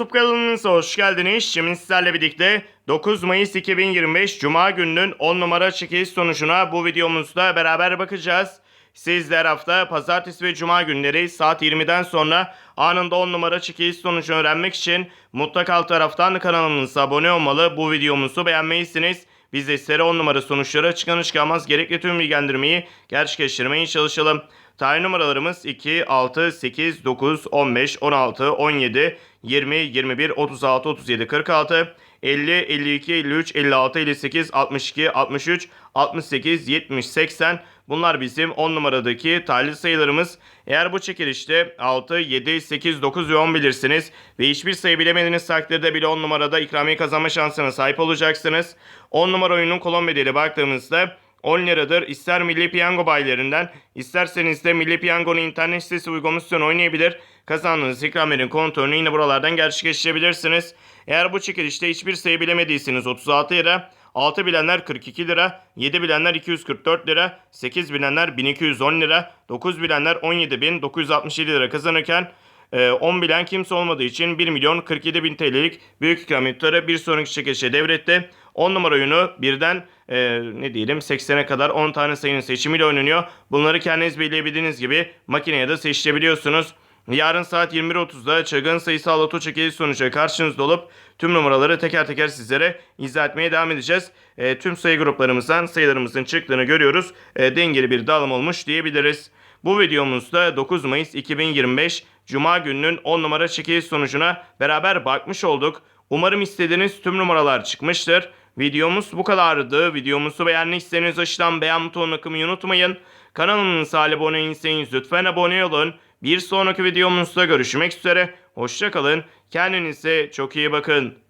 YouTube kanalımıza hoş geldiniz. Şimdi sizlerle birlikte 9 Mayıs 2025 Cuma gününün 10 numara çekiliş sonucuna bu videomuzda beraber bakacağız. Siz de her hafta pazartesi ve cuma günleri saat 20'den sonra anında 10 numara çekiliş sonucunu öğrenmek için mutlaka alt taraftan kanalımıza abone olmalı. Bu videomuzu beğenmelisiniz. Biz de sizlere 10 numara sonuçları çıkanı çıkamaz gerekli tüm bilgilendirmeyi gerçekleştirmeye çalışalım. Tarih numaralarımız 2, 6, 8, 9, 15, 16, 17, 20, 21, 36, 37, 46, 50, 52, 53, 56, 58, 62, 63, 68, 70, 80 bunlar bizim 10 numaradaki talih sayılarımız. Eğer bu çekilişte 6, 7, 8, 9 ve 10 bilirsiniz ve hiçbir sayı bilemediğiniz takdirde bile 10 numarada ikramiye kazanma şansına sahip olacaksınız. 10 numara oyunun kolon bedeli baktığımızda 10 liradır. İster Milli Piyango bayilerinden, isterseniz de Milli Piyango'nun internet sitesi uygulamasını oynayabilir. Kazandığınız ikramların kontrolünü yine buralardan gerçekleştirebilirsiniz. Eğer bu çekilişte hiçbir sayı bilemediyseniz 36 lira, 6 bilenler 42 lira, 7 bilenler 244 lira, 8 bilenler 1210 lira, 9 bilenler 17.967 lira kazanırken e, 10 bilen kimse olmadığı için 1 milyon 47 bin TL'lik büyük ikram tutarı bir sonraki çekilişe devretti. 10 numara oyunu birden e, ne diyelim 80'e kadar 10 tane sayının seçimiyle oynanıyor. Bunları kendiniz belirleyebildiğiniz gibi makineye de seçebiliyorsunuz. Yarın saat 21.30'da çılgın sayısal loto çekiliş sonucu karşınızda olup tüm numaraları teker teker sizlere izah etmeye devam edeceğiz. E, tüm sayı gruplarımızdan sayılarımızın çıktığını görüyoruz. E, dengeli bir dağılım olmuş diyebiliriz. Bu videomuzda 9 Mayıs 2025 Cuma gününün 10 numara çekiliş sonucuna beraber bakmış olduk. Umarım istediğiniz tüm numaralar çıkmıştır. Videomuz bu kadardı. Videomuzu beğendiyseniz aşağıdan beğen butonuna akımı unutmayın. Kanalımıza abone değilseniz lütfen abone olun. Bir sonraki videomuzda görüşmek üzere. Hoşçakalın. Kendinize çok iyi bakın.